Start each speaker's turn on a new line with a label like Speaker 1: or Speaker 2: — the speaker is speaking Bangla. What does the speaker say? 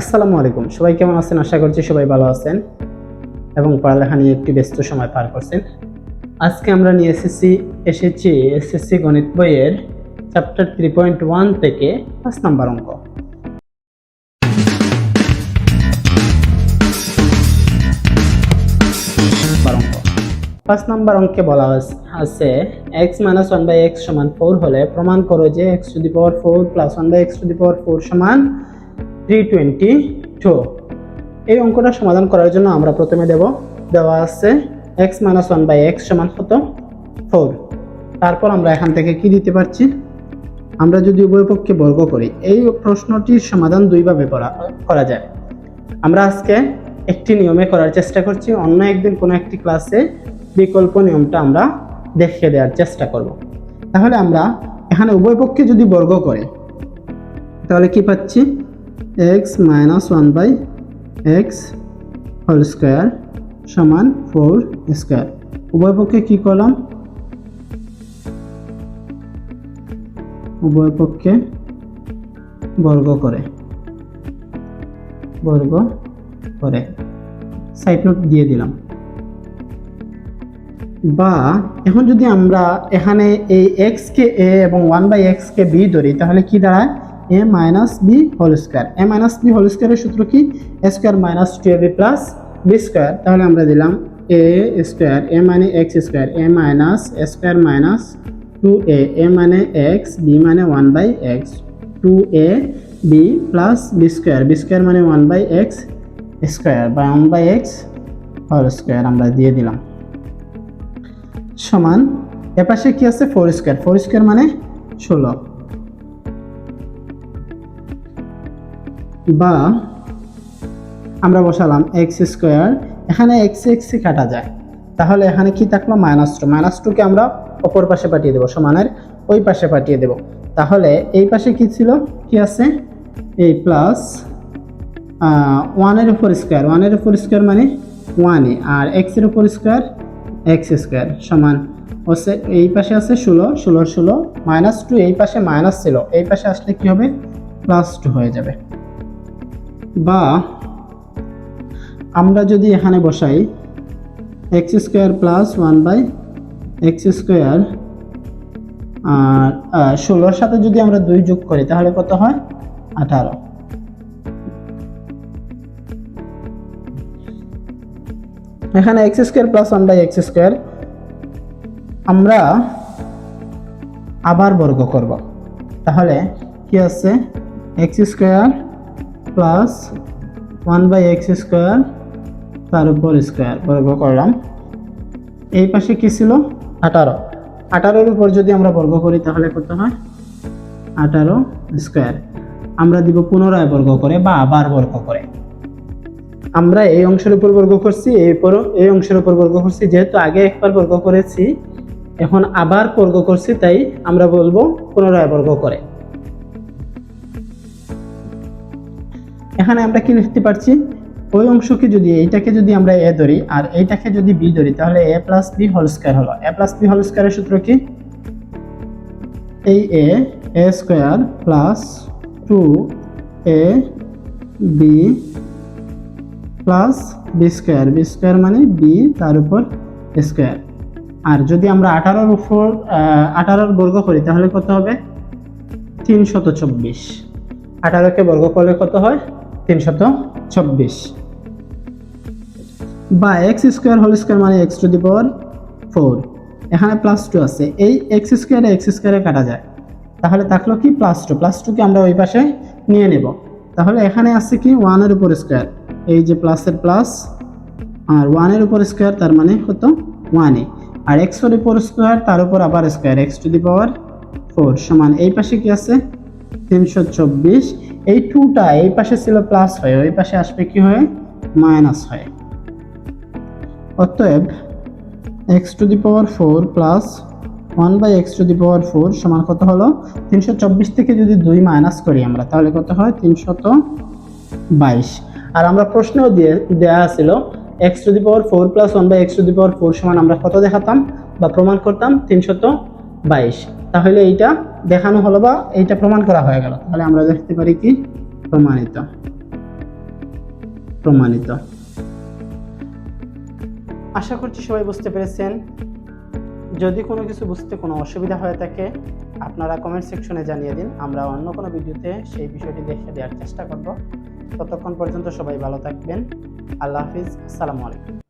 Speaker 1: আসসালামু আলাইকুম। সবাই কেমন আছেন? আশা করছি সবাই ভালো আছেন এবং পড়ালেখা নিয়ে একটি ব্যস্ত সময় পার করছেন। আজকে আমরা নিয়ে এসেছি এসেছি এসএসসি গণিত বইয়ের চ্যাপ্টার থ্রি পয়েন্ট ওয়ান থেকে পাঁচ নাম্বার অঙ্ক। পাঁচ নাম্বার অঙ্কে বলা আছে X minus one by X সমান ফোর হলে প্রমাণ করো যে X to the power four plus one by X to the power four সমান থ্রি টোয়েন্টি টু এই অঙ্কটা সমাধান করার জন্য আমরা প্রথমে দেব, দেওয়া আছে X minus one by X সমান কত? ফোর তারপর আমরা এখান থেকে কি দিতে পারছি? আমরা যদি উভয় পক্ষে বর্গ করি, এই প্রশ্নটির সমাধান দুইভাবে করা করা যায়। আমরা আজকে একটি নিয়মে করার চেষ্টা করছি, অন্য একদিন কোনো একটি ক্লাসে বিকল্প নিয়মটা আমরা দেখিয়ে দেওয়ার চেষ্টা করব। তাহলে আমরা এখানে উভয় পক্ষে যদি বর্গ করি, তাহলে কি পাচ্ছি? X minus one by X whole square সমান ফোর স্কোয়ার উভয় পক্ষে কী করলাম? উভয় পক্ষে বর্গ করে। বর্গ করে। সাইড নোট দিয়ে দিলাম। বা এখন যদি আমরা এখানে এই এক্স কে এ এবং ওয়ান বাই এক্স কে বি ধরি, তাহলে কি দাঁড়ায়? A minus B whole square A minus B whole স্কোয়ারের সূত্র কি? A square minus two A B plus B square তাহলে আমরা দিলাম এ স্কোয়ার এ মানে X square A minus A square minus two A A মানে এক্স বি মানে one by X two A B plus B square B square মানে ওয়ান বাই এক্স স্কোয়ার বা one by X whole square আমরা দিয়ে দিলাম। সমান এপাশে কি আছে? ফোর স্কোয়ার ফোর স্কোয়ার মানে ষোলো। বা আমরা বসালাম এক্স স্কোয়ার এখানে এক্স এক্স কাটা যায়। তাহলে এখানে কি থাকল? মাইনাস টু মাইনাস টুকে আমরা অপর পাশে পাঠিয়ে দেবো, সমানের ওই পাশে পাঠিয়ে দেব। তাহলে এই পাশে কি ছিল? কি আছে? এই প্লাস ওয়ানের উপর স্কোয়ার ওয়ানের উপর স্কোয়ার মানে ওয়ানই আর এক্সের উপর স্কোয়ার এক্স স্কোয়ার সমান হচ্ছে এই পাশে আছে ষোলো, ষোলোর ষোলো। মাইনাস টু এই পাশে মাইনাস ছিল। এই পাশে আসলে কি হবে? প্লাস টু হয়ে যাবে। বা আমরা যদি এখানে বসাই X square plus one by X square আর ষোলোর সাথে যদি আমরা দুই যোগ করি, তাহলে কত হয়? আঠারো। এখানে X square plus one by X square আমরা আবার বর্গ করব। তাহলে কি আছে X square plus one by X square তার উপর স্কোয়ার বর্গ করলাম। এই পাশে কি ছিল? আঠারো। আঠারোর উপর যদি আমরা বর্গ করি তাহলে কত হয়? আঠারো স্কোয়ার আমরা দিব পুনরায় বর্গ করে বা আবার বর্গ করে। আমরা এই অংশের উপর বর্গ করছি, এই এরপর এই অংশের উপর বর্গ করছি। যেহেতু আগে একবার বর্গ করেছি, এখন আবার বর্গ করছি, তাই আমরা বলব পুনরায় বর্গ করে। এখানে আমরা কি লিখতে পারছি? ওই অংশকে যদি, এইটাকে যদি আমরা এ ধরি আর এইটাকে যদি বি ধরি, তাহলে A plus B whole square হলো। এ প্লাস বি হোল স্কোয়ারের সূত্র কি? এই A A square plus two A B plus B square. B square মানে বি তার উপর স্কোয়ার। আর যদি আমরা আঠারোর উপর আঠারোর বর্গ করি, তাহলে কত হবে? তিনশত চব্বিশ। আঠারোকে বর্গ করলে কত হয়? তিনশত চব্বিশ। বা এক্স স্কোয়ার হোল স্কোয়ার মানে x to the power four. এখানে প্লাস টু আছে। এই এক্স স্কোয়ারে এক্স স্কোয়ারে কাটা যায়। তাহলে থাকল কি? Plus two. প্লাস টুকে আমরা ওই পাশে নিয়ে নেব। তাহলে এখানে আছে কি? ওয়ানের উপর স্কোয়ার। এই যে প্লাসের প্লাস আর ওয়ানের উপর স্কোয়ার, তার মানে কত? ওয়ানে। আর এক্সের উপর স্কোয়ার, তার উপর আবার square. X to the power four. সমান এই পাশে কি আছে? তিনশো চব্বিশ। এই টুটা এই পাশে ছিল প্লাস হয়, ওই পাশে আসবে কি হয়? মাইনাস অতএব x to the power four plus one by x to the power four সমান কত হলো? তিনশো চব্বিশ থেকে যদি দুই মাইনাস করি আমরা, তাহলে কত হয়? তিনশত বাইশ। আর আমরা দিয়ে দেওয়া x to the power four plus one by x to the power four সমান আমরা কত দেখাতাম বা প্রমাণ করতাম? তিনশত বাইশ। তাহলে এইটা দেখানো হলো বা এইটা প্রমাণ করা হয়ে গেল। তাহলে আমরা দেখতে পারি কি? প্রমাণিত। প্রমাণিত। আশা করছি সবাই বুঝতে পেরেছেন। যদি কোনো কিছু বুঝতে কোনো অসুবিধা হয়ে থাকে, আপনারা কমেন্ট সেকশনে জানিয়ে দিন। আমরা অন্য কোনো ভিডিওতে সেই বিষয়টি দেখে দেওয়ার চেষ্টা করব। ততক্ষণ পর্যন্ত সবাই ভালো থাকবেন। আল্লাহ হাফিজ। আসসালামু আলাইকুম।